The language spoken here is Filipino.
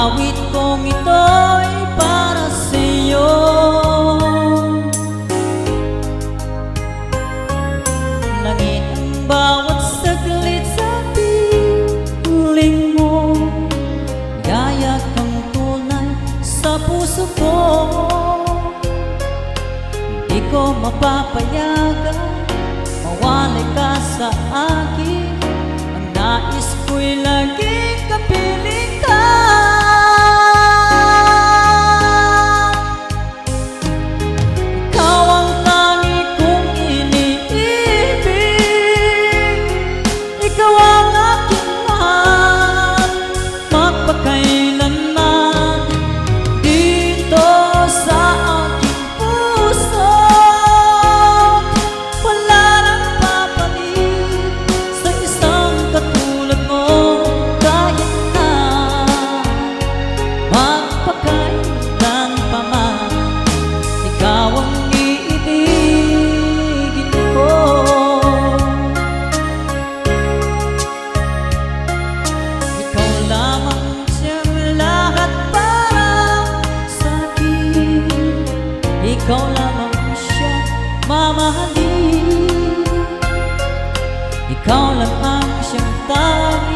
awit kong ito'y para sa iyo Langit ang bawat saglit sa piling mo Gaya kang tunay sa puso ko. Di ko mapapayagan Mawalay ka sa akin Ikaw lamang siya mamahalin. Ikaw lang ang siyang tanging